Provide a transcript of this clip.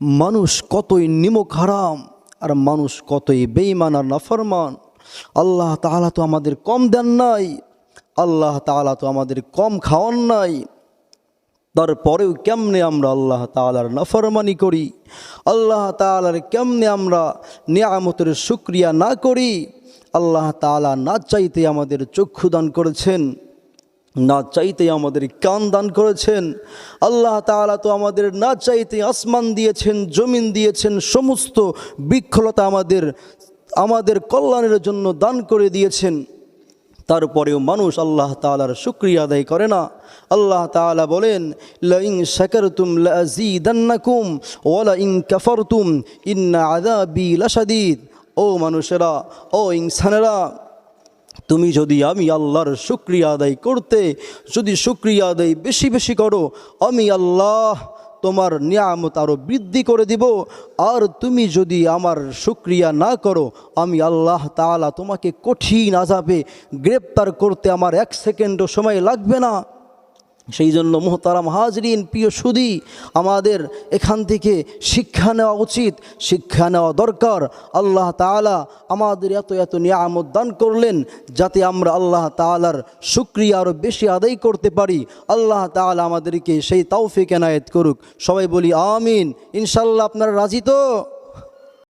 মানুষ কতই নিমক হারাম, আর মানুষ কতই বেইমান আর নাফরমান। আল্লাহ তাআলা তো আমাদের কম দেন নাই, আল্লাহ তাআলা তো আমাদের কম খাওয়ান নাই। তারপরেও কেমনে আমরা আল্লাহ তালার নাফরমানি করি? আল্লাহ তালার কেমনে আমরা নিয়ামতের শুক্রিয়া না করি? আল্লাহ তালা না চাইতে আমাদের চক্ষু দান করেছেন। না চাইতে আমাদের কান দান করেছেন। আল্লাহ তাআলা তো আমাদের না চাইতে আসমান দিয়েছেন, জমিন দিয়েছেন, সমস্ত বৃক্ষলতা আমাদের আমাদের কল্যাণের জন্য দান করে দিয়েছেন। তারপরেও মানুষ আল্লাহ তাআলার শুক্রিয়া আদায় করে না। আল্লাহ তাআলা বলেন লাইং শাকারতুম লাযীদান্নাকুম ওয়া লাইং কাফারতুম ইন্না আযাবি লাশাদীদ। ও মানুষেরা, ও ইনসানেরা তুমি যদি আমি আল্লাহর শুক্রিয়া আদায় করতে, যদি শুক্রিয়া আদায় বেশি বেশি করো, আমি আল্লাহ তোমার নিয়ামত আরও বৃদ্ধি করে দিব। আর তুমি যদি আমার শুক্রিয়া না করো, আমি আল্লাহ তালা তোমাকে কঠিন আজাবে গ্রেপ্তার করতে আমার এক সেকেন্ডও সময় লাগবে না। সেই জন্য মোহতারাম হাজরিন, প্রিয় সুদি, আমাদের এখান থেকে শিক্ষা নেওয়া উচিত, শিক্ষা নেওয়া দরকার। আল্লাহ তাআলা আমাদের এত এত নিয়ামত দান করলেন যাতে আমরা আল্লাহ তাআলার শুক্রিয়া আরও বেশি আদায় করতে পারি। আল্লাহ তাআলা আমাদেরকে সেই তাওফিক এনায়েত করুক। সবাই বলি, আমিন। ইনশাল্লাহ আপনারা রাজি তো?